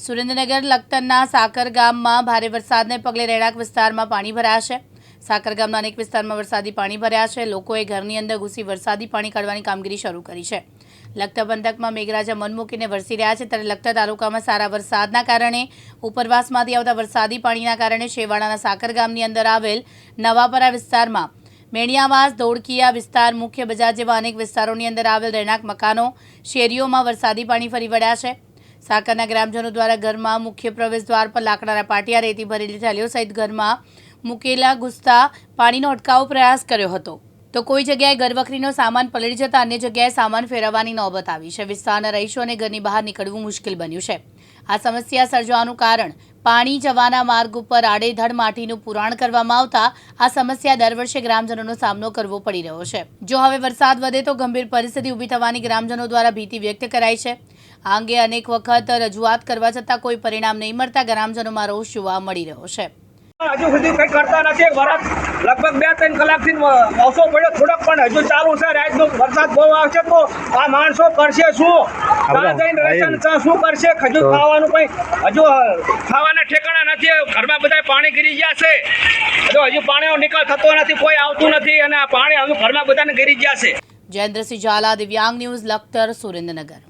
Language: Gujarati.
સુરેન્દ્રનગર લખતરના સાકર ગામમાં ભારે વરસાદને પગલે રહેણાંક વિસ્તારમાં પાણી ભરાયા છે. સાકર ગામના અનેક વિસ્તારમાં વરસાદી પાણી ભર્યા છે. લોકોએ ઘરની અંદર ઘૂસી વરસાદી પાણી કાઢવાની કામગીરી શરૂ કરી છે. લખતર પંથકમાં મેઘરાજા મન મૂકીને વરસી રહ્યા છે ત્યારે લખતર તાલુકામાં સારા વરસાદના કારણે, ઉપરવાસમાંથી આવતા વરસાદી પાણીના કારણે છેવાડાના સાકર ગામની અંદર આવેલ નવાપરા વિસ્તારમાં મેણિયાવાસ, ધોળકિયા વિસ્તાર, મુખ્ય બજાર જેવા અનેક વિસ્તારોની અંદર આવેલ રહેણાંક મકાનો, શેરીઓમાં વરસાદી પાણી ફરી વળ્યા છે. સાકરના ગ્રામજનો દ્વારા ઘરમાં મુખ્ય પ્રવેશ દ્વાર પર લાકડાના પાટિયા રેતી ભરેલી થેલીઓ સહિત ઘરમાં મૂકેલા ઘૂસતા પાણીનો અટકાવ પ્રયાસ કર્યો હતો. તો કોઈ જગ્યાએ ઘરવખરીનો સામાન પલળી જતા અન્ય જગ્યાએ સામાન ફેરવવાની નોબત આવી છે. વિસ્તારના રહીશોને ઘરની બહાર નીકળવું મુશ્કેલ બન્યું છે. આ સમસ્યા સર્જવાનું કારણ, પાણી જવાના માર્ગ ઉપર આડેધડ માટીનું પુરાણ કરવામાં આવતા આ સમસ્યા દર વર્ષે ગ્રામજનોનો સામનો કરવો પડી રહ્યો છે. જો હવે વરસાદ વધે તો ગંભીર પરિસ્થિતિ ઊભી થવાની ગ્રામજનો દ્વારા ભીતિ વ્યક્ત કરાઈ છે. આ અંગે અનેક વખત રજૂઆત કરવા છતાં કોઈ પરિણામ નહીં મળતા ગ્રામજનોમાં રોષ જોવા મળી રહ્યો છે. હજુ સુધી કંઈ કરતા નથી. વરસ લગભગ બે ત્રણ કલાકથી ઓછો પડ્યો થોડોક પણ હજુ ચાલુ છે. રાતનો વરસાદ બહુ આવશે તો આ માણસો કરશે શું? ત્યાં જઈને શું કરશે? હજુ ખાવાનું કંઈ હજુ ખાવાના ઠેકાણા નથી. ઘરમાં બધા પાણી ગીરી ગયા છે. હજુ હજુ પાણીનો નિકાલ થતો નથી કોઈ આવતું નથી અને આ પાણી હજુ ઘરમાં બધાને ગીરી ગયા છે. જયેન્દ્રસિંહ ઝાલા દિવ્યાંગ ન્યૂઝ લખતર સુરેન્દ્રનગર.